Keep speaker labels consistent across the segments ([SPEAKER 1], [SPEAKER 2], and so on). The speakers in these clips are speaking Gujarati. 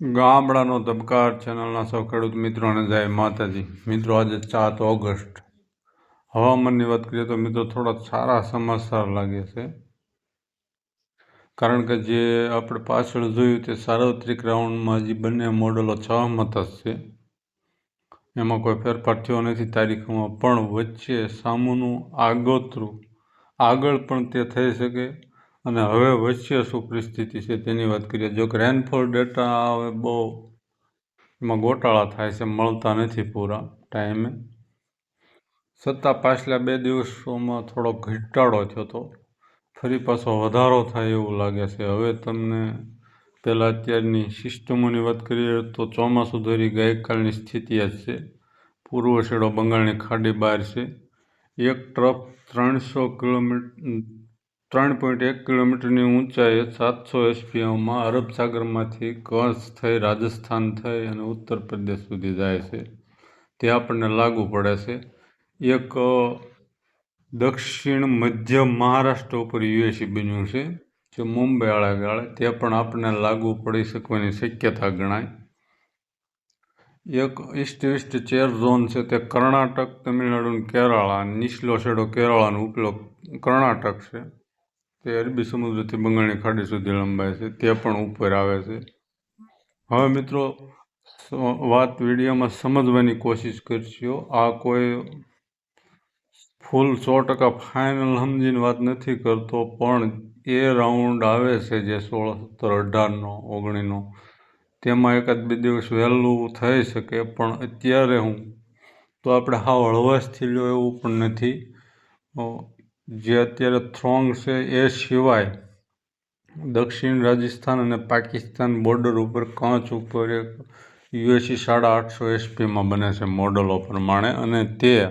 [SPEAKER 1] ગામડાનો ધબકાર ચેનલના સૌ ખેડૂત મિત્રોને જય માતાજી. મિત્રો, આજે સાત ઓગસ્ટ. હવામાનની વાત કરીએ તો મિત્રો, થોડા સારા સમાચાર લાગે છે. કારણ કે જે આપણે પાછળ જોયું તે સાર્વત્રિક રાઉન્ડમાં હજી બંને મોડલો છ જ છે. એમાં કોઈ ફેરફાર થયો નથી. તારીખોમાં પણ વચ્ચે સામુનું આગોતરું આગળ પણ તે થઈ શકે. અને હવે વચ્ચે શું પરિસ્થિતિ છે તેની વાત કરીએ. જો કે રેનફોલ ડેટા હવે બહુ એમાં ગોટાળા થાય છે મળતા નથી પૂરા ટાઈમે છતાં પાછલા બે દિવસોમાં થોડો ઘટાડો થયો હતો ફરી પાછો વધારો થાય એવું લાગે છે. હવે તમને પહેલાં અત્યારની સિસ્ટમોની વાત કરીએ તો ચોમાસું ધરી ગઈકાલની સ્થિતિ જ છે. પૂર્વ છેડો બંગાળની ખાડી બહાર છે. એક ટ્રફ ત્રણસો કિલોમીટર ત્રણ પોઈન્ટ એક કિલોમીટરની ઊંચાઈએ સાતસો એસપીએમમાં અરબ સાગરમાંથી કચ્છ થઈ, રાજસ્થાન થઈ અને ઉત્તર પ્રદેશ સુધી જાય છે. તે આપણને લાગુ પડે છે. એક દક્ષિણ મધ્ય મહારાષ્ટ્ર ઉપર યુએસી બન્યું છે, જે મુંબઈ આળા ગાળે તે પણ આપણને લાગુ પડી શકવાની શક્યતા ગણાય. એક, ઈસ્ટ વેસ્ટ ચેર ઝોન છે, તે કર્ણાટક, તમિલનાડુ કેરાળા નીચલો છેડો કેરાળાનો ઉપલો કર્ણાટક છે. તે અરબી સમુદ્રથી બંગાળની ખાડી સુધી લંબાય છે, તે પણ ઉપર આવે છે. હવે મિત્રો વાત વિડીયોમાં સમજવાની કોશિશ કરશો, આ કોઈ ફૂલ સો ટકા ફાઇનલ સમજીને વાત નથી કરતો, પણ એ રાઉન્ડ આવે છે જે સોળ, સત્તર, અઢારનો, ઓગણીનો, તેમાં એકાદ બે દિવસ વહેલું થઈ શકે, પણ અત્યારે હું, તો આપણે હાવ હળવાશથી લો એવું પણ નથી. જે અત્યારે થ્રોંગ છે એ સિવાય દક્ષિણ રાજસ્થાન અને પાકિસ્તાન બોર્ડર ઉપર કાંચ ઉપર એક યુએસી સાડા આઠસો એસપીમાં બને છે મોડલો પ્રમાણે. અને તે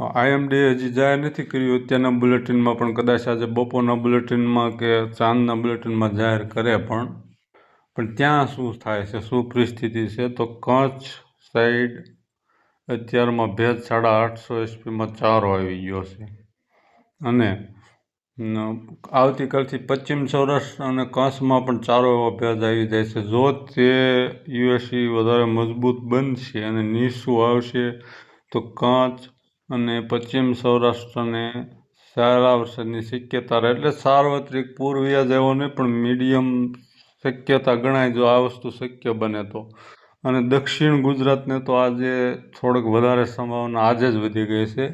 [SPEAKER 1] આઈએમડી હજી જાહેર નથી કર્યું. અત્યારના બુલેટિનમાં પણ કદાચ આજે બપોરના બુલેટિનમાં કે ચાંદના બુલેટિનમાં જાહેર કરે પણ. પણ ત્યાં શું થાય છે? શું પરિસ્થિતિ છે? તો કચ્છ સાઈડ અત્યારમાં ભેજ સાડા આઠસો એસપીમાં ચારો આવી ગયો છે. અને આવતીકાલથી પશ્ચિમ સૌરાષ્ટ્ર અને કચ્છમાં પણ ચારો એવો ભેજ આવી જાય છે. જો તે યુએસી વધારે મજબૂત બનશે અને નીસું આવશે, તો કચ્છ અને પશ્ચિમ સૌરાષ્ટ્રને સારા વરસાદની શક્યતા રહે. એટલે સાર્વત્રિક પૂર્વીય જેવો નહીં પણ મીડિયમ શક્યતા ગણાય જો આ વસ્તુ શક્ય બને તો. અને દક્ષિણ ગુજરાતને તો આજે થોડીક વધારે સંભાવના આજે જ વધી ગઈ છે.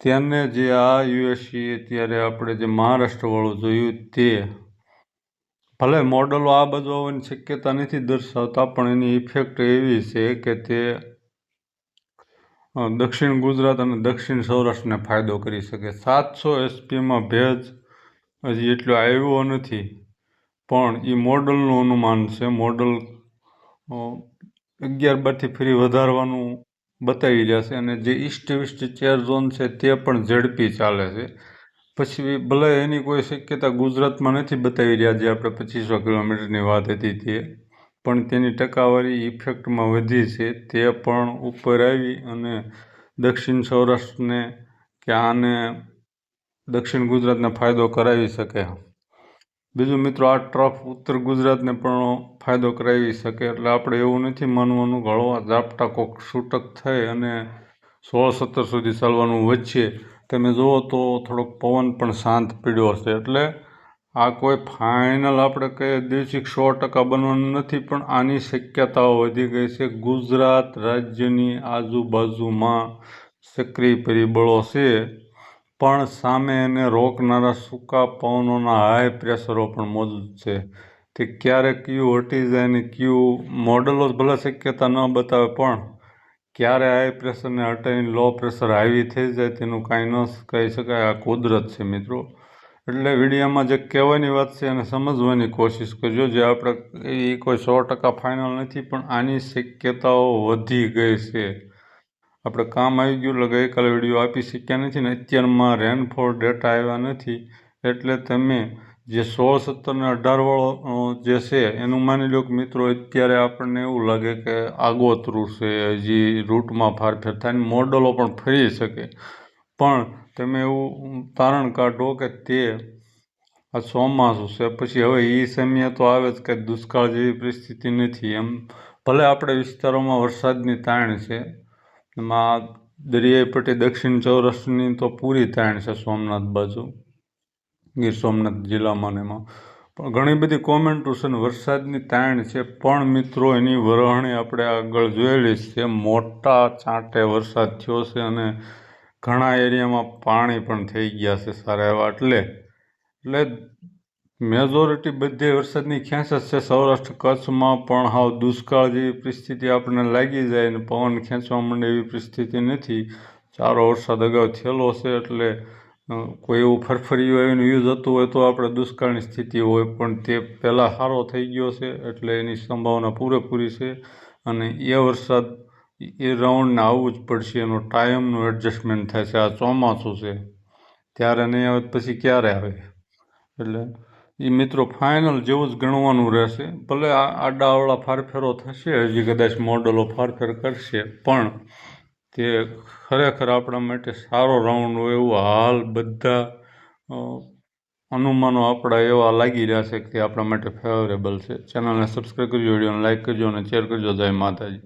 [SPEAKER 1] તેને જે આ યુએસસી અત્યારે આપણે જે મહારાષ્ટ્રવાળું જોયું તે ભલે મોડલો આ બાજુ આવવાની શક્યતા નથી દર્શાવતા, પણ એની ઇફેક્ટ એવી છે કે તે દક્ષિણ ગુજરાત અને દક્ષિણ સૌરાષ્ટ્રને ફાયદો કરી શકે. સાતસો એસપીમાં ભેજ હજી એટલો આવ્યો નથી, પણ એ મોડલનું અનુમાન છે. મોડલ અગિયાર બારથી ફરી વધારવાનું બતાવી રહ્યા છે અને જે ઈસ્ટ વેસ્ટ ચેર ઝોન છે તે પણ ઝડપી ચાલે છે. પછી ભલે એની કોઈ શક્યતા ગુજરાતમાં નથી બતાવી રહ્યા જે આપણે પચીસો કિલોમીટરની વાત હતી તે, પણ તેની ટકાવારી ઇફેક્ટમાં વધી છે. તે પણ ઉપર આવી અને દક્ષિણ સૌરાષ્ટ્રને કે આને દક્ષિણ ગુજરાતને ફાયદો કરાવી શકે. બીજું મિત્રો, આ ટ્રફ ઉત્તર ગુજરાતને પણ ફાયદો કરાવી શકે એટલે આપણે એવું નથી માનવાનું ગળવા ઝાપટા કોક છૂટક થઈ અને સોળ સત્તર સુધી ચાલવાનું વચ્ચે તમે જુઓ તો થોડોક પવન પણ શાંત પીડ્યો હશે. એટલે આ કોઈ ફાઇનલ આપણે કહીએ દિવસિક સો ટકા બનવાનું નથી, પણ આની શક્યતાઓ વધી ગઈ છે. ગુજરાત રાજ્યની આજુબાજુમાં સક્રિય પરિબળો છે. પણ સામે એને રોકનારા સૂકા પવનોના હાઈ પ્રેશરો પણ મોજૂદ છે. તે ક્યારે ક્યુ હટી જાય ને ક્યુ મોડલો ભલે શક્યતા ન બતાવે, પણ ક્યારે હાઈ પ્રેશરને હટાવીને લો પ્રેશર હાઈવી થઈ જાય તેનું કાંઈ ન કહી શકાય. આ કુદરત છે મિત્રો. એટલે વિડીયામાં જે કહેવાની વાત છે એને સમજવાની કોશિશ કરજો. જે આપણે એ કોઈ સો ટકા ફાઇનલ નથી, પણ આની શક્યતાઓ વધી ગઈ છે. આપણે કામ આવી ગયું, એટલે ગઈકાલે વીડિયો આપી શક્યા નથી ને અત્યારમાં રેનફોલ ડેટા આવ્યા નથી. એટલે તમે જે સોળ સત્તર ને અઢારવાળો જે છે, એનું માની લો કે મિત્રો અત્યારે આપણને એવું લાગે કે આગોતરું છે, હજી રૂટમાં ફારફેર થાય ને મોડલો પણ ફરી શકે. પણ તમે એવું તારણ કાઢો કે તે આ ચોમાસું છે, પછી હવે એ સમયે તો આવે જ કે દુષ્કાળ જેવી પરિસ્થિતિ નથી. એમ ભલે આપણે વિસ્તારોમાં વરસાદની તાણ છે એમાં દરિયાઈ પટ્ટી દક્ષિણ સૌરાષ્ટ્રની તો પૂરી તાણ છે સોમનાથ બાજુ, ગીર સોમનાથ જિલ્લામાં એમાં. પણ ઘણી બધી કોમેન્ટો છે વરસાદની તાણ છે, પણ મિત્રો એની વરહણી આપણે આગળ જોયેલી છે. મોટા ચાંટે વરસાદ થયો છે અને ઘણા એરિયામાં પાણી પણ થઈ ગયા છે સારા એવા. એટલે એટલે મેજોરિટી બધે વરસાદની ખેંચ છે. સૌરાષ્ટ્ર કચ્છમાં પણ હાવ દુષ્કાળ જેવી પરિસ્થિતિ આપણને લાગી જાય અને પવન ખેંચવા માંડે એવી પરિસ્થિતિ નથી. સારો વરસાદ અગાઉ થયેલો છે એટલે કોઈ એવું ફરફરિયું એનું યુઝ હતું હોય તો આપણે દુષ્કાળની સ્થિતિ હોય, પણ તે પહેલાં સારો થઈ ગયો છે એટલે એની સંભાવના પૂરેપૂરી છે. અને એ વરસાદ, એ રાઉન્ડને આવવું જ પડશે, એનો ટાઈમનું એડજસ્ટમેન્ટ થાય છે. આ ચોમાસું છે. ત્યારે નહીં આવે પછી ક્યારે આવે? એટલે એ મિત્રો ફાઇનલ જેવું જ ગણવાનું રહેશે. ભલે આ આડાઅવળા ફારફેરો થશે, હજી કદાચ મોડલો ફારફેર કરશે, પણ તે ખરેખર આપણા માટે સારો રાઉન્ડ હોય એવું હાલ બધા અનુમાનો આપણા એવા લાગી રહ્યા છે કે આપણા માટે ફેવરેબલ છે. ચેનલને સબસ્ક્રાઈબ કરજો, વિડીયોને લાઇક કરજો અને શેર કરજો. જય માતાજી.